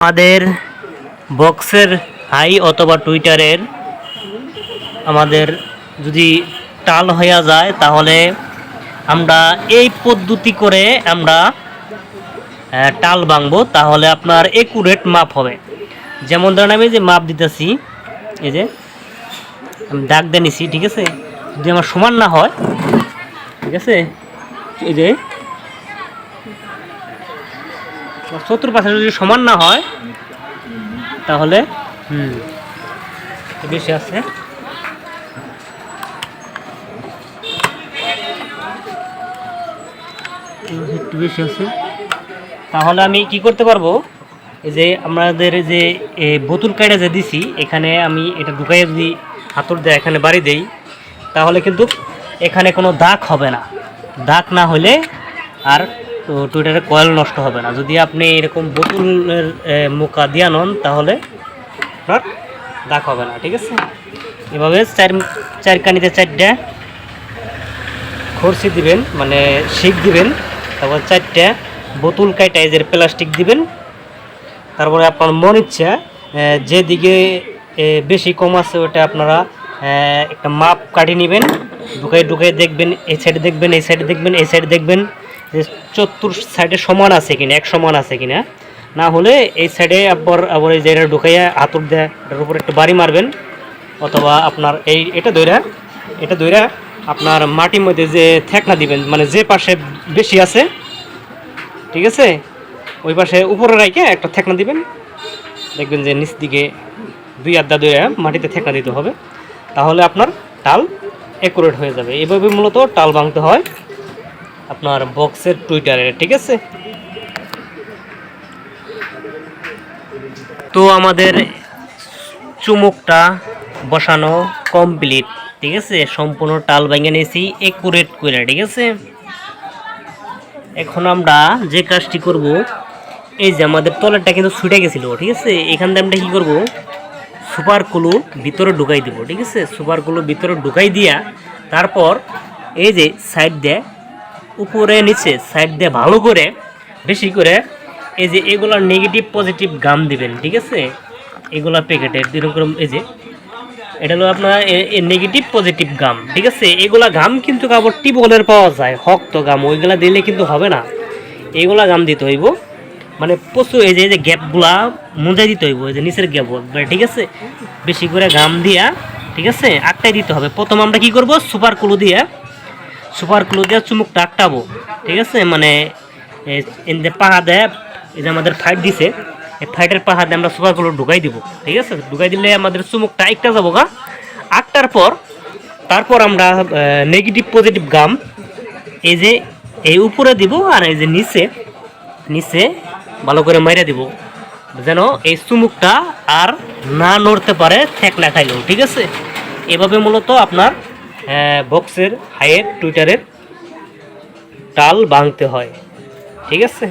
আমাদের বক্সের হাই অথবা টুইটারের আমাদের যদি টাল হইয়া যায়, তাহলে আমরা এই পদ্ধতি করে আমরা টাল ভাঙবো, তাহলে আপনার একুরেট মাপ হবে। যেমন ধরেন আমি যে মাপ দিতেছি, এই যে আমি দাগ দিয়ে নিছি, ঠিক আছে? যদি আমার সমান না হয়, ঠিক আছে? এই যে সত্তর পার্সেন্ট যদি সমান না হয়, তাহলে, হুম বেশি আছে। একটু বেশি আছে। তাহলে আমি কি করতে পারব? যে আমাদের যে বোতল কাইটা যে দিছি, এখানে আমি এটা ঢুকাইয়ে যদি হাতর দেয় এখানে বাড়ি দেই, তাহলে কিন্তু এখানে কোনো দাগ হবে না। দাগ না হলে আর তো টুইটারে কয়েল নষ্ট হবে না। যদি আপনি এরকম বোতলের মোকা দিয়ে নন, তাহলে আপনার দাগ হবে না, ঠিক আছে? এভাবে চার চার কানিতে চারটা খরচি দিবেন মানে শিক দিবেন, তারপর চারটা বোতল কাইটা এজের প্লাস্টিক দিবেন, তারপরে আপনার মন ইচ্ছা যেদিকে বেশি কম আছে ওটা আপনারা একটা মাপ কাটিয়ে নেবেন ঢুকাই ঢুকাই দেখবেন, এই সাইডে দেখবেন, এই সাইডে দেখবেন, এই সাইডে দেখবেন যে চতুর সাইডে সমান আছে কিনা, এক সমান আছে কিনা, না হলে এই সাইডে আবার আবার এই জায়গাটা ঢুকাইয়া হাতুর দেয় এটার উপর একটু বাড়ি মারবেন, অথবা আপনার এই এটা দইরা এটা দইরা আপনার মাটির মধ্যে যে থেকনা দিবেন মানে যে পাশে বেশি আছে, ঠিক আছে? ওই পাশে উপরে রাখে একটা থেকনা দিবেন, দেখবেন যে নিচ দিকে দুই আড্ডা দইরা মাটিতে থেকনা দিতে হবে, তাহলে আপনার টাল একুরেট হয়ে যাবে। এভাবে মূলত টাল ভাঙতে হয়। আপনার বক্সের টুইটারে, ঠিক আছে? তো আমাদের চুমুকটা বসানো কমপ্লিট, ঠিক আছে? সম্পূর্ণ টাল ভেঙে নিয়েছি একুরেট করে, ঠিক আছে? এখন আমরা যে কাজটি করব, এই যে আমাদের তলেরটা কিন্তু ছুটে গেছিল, ঠিক আছে? এখান থেকে আমরা কী করব? সুপার কুলু ভিতরে ঢুকাই দিব, ঠিক আছে? সুপার কুলু ভিতরে ঢুকাই দিয়া তারপর এই যে সাইড দিয়ে উপরে, নিচে সাইড দিয়ে ভালো করে, বেশি করে এই যে এগুলার নেগেটিভ পজিটিভ গাম দিবেন, ঠিক আছে? এগুলা প্যাকেটের এরকম এই যে, এটা হলো আপনার নেগেটিভ পজিটিভ গাম ঠিক আছে? এগুলা গাম কিন্তু কাপড় টিপলের পাওয়া যায় শক্ত গাম ওইগুলা দিলে কিন্তু হবে না। এইগুলা গাম দিতে হইব মানে প্রচুর এই যে এই যে গ্যাপগুলা মুজাই দিতে হইব, এই যে নিচের গ্যাপ, ঠিক আছে? বেশি করে গাম দিয়া, ঠিক আছে? আটটাই দিতে হবে। প্রথম আমরা কি করব? সুপার কুলু দিয়া সুপার ক্লু দিয়ে চুমুকটা আটকাবো ঠিক আছে? মানে যে পাহা দেয়, এই যে আমাদের ফাইট দিছে, এই ফাইটের পাহা দিয়ে আমরা সুপার ক্লু ঢুকাই দিব, ঠিক আছে? ঢুকাই দিলে আমাদের চুমুকটা একটা যাব গা। আটটার পর, তারপর আমরা নেগেটিভ পজিটিভ গাম এই যে, এই উপরে দিব আর এই যে নিচে নিচে ভালো করে মাইরা দিব, যেন এই চুমুকটা আর না নড়তে পারে ঠেক না খাইলেও, ঠিক আছে? এভাবে মূলত আপনার বক্সের হাইয়ের টুইটারের টাল ভাঙতে হয়। ঠিক আছে?